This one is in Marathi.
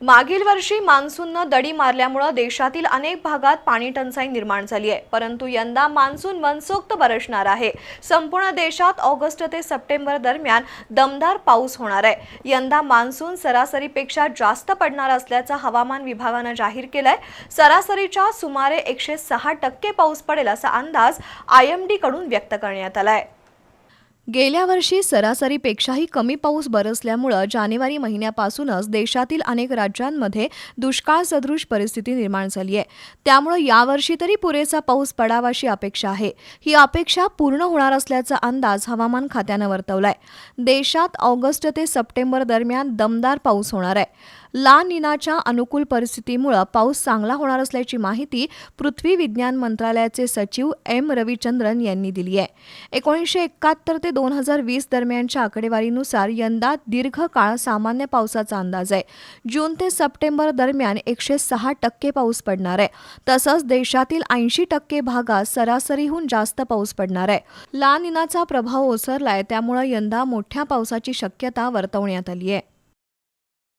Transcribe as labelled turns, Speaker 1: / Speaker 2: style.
Speaker 1: मागील वर्षी मान्सूननं दडी मारल्यामुळं देशातील अनेक भागात पाणी टंचाई निर्माण झाली आहे. परंतु यंदा मान्सून मनसोक्त बरसणार आहे. संपूर्ण देशात ऑगस्ट ते सप्टेंबर दरम्यान दमदार पाऊस होणार आहे. यंदा मान्सून सरासरीपेक्षा जास्त पडणार असल्याचं हवामान विभागानं जाहीर केलंय. सरासरीच्या सुमारे एकशे सहा टक्के पाऊस पडेल असा अंदाज आय एमकडून व्यक्त करण्यात आलाय. गेल्या वर्षी सरासरीपेक्षाही कमी पाऊस बरसल्यामुळं जानेवारी महिन्यापासूनच देशातील अनेक राज्यांमध्ये दुष्काळ सदृश परिस्थिती निर्माण झाली आहे. त्यामुळं यावर्षी तरी पुरेसा पाऊस पडावाशी अपेक्षा आहे. ही अपेक्षा पूर्ण होणार असल्याचा अंदाज हवामान खात्यानं वर्तवलाय. देशात ऑगस्ट ते सप्टेंबर दरम्यान दमदार पाऊस होणार आहे. ला निनाच्या अनुकूल परिस्थितीमुळं पाऊस चांगला होणार असल्याची माहिती पृथ्वी विज्ञान मंत्रालयाचे सचिव एम रविचंद्रन यांनी दिली आहे. एकोणीसशे एकाहत्तर ते दोन हजार वीस दरम्यानच्या आकडेवारीनुसार यंदा दीर्घकाळ सामान्य पावसाचा अंदाज आहे. जून ते सप्टेंबर दरम्यान एकशे सहा टक्के पाऊस पडणार आहे. तसंच देशातील ऐंशी टक्के भागात सरासरीहून जास्त पाऊस पडणार आहे. ला निनाचा प्रभाव ओसरलाय त्यामुळे यंदा मोठ्या पावसाची शक्यता वर्तवण्यात आली आहे.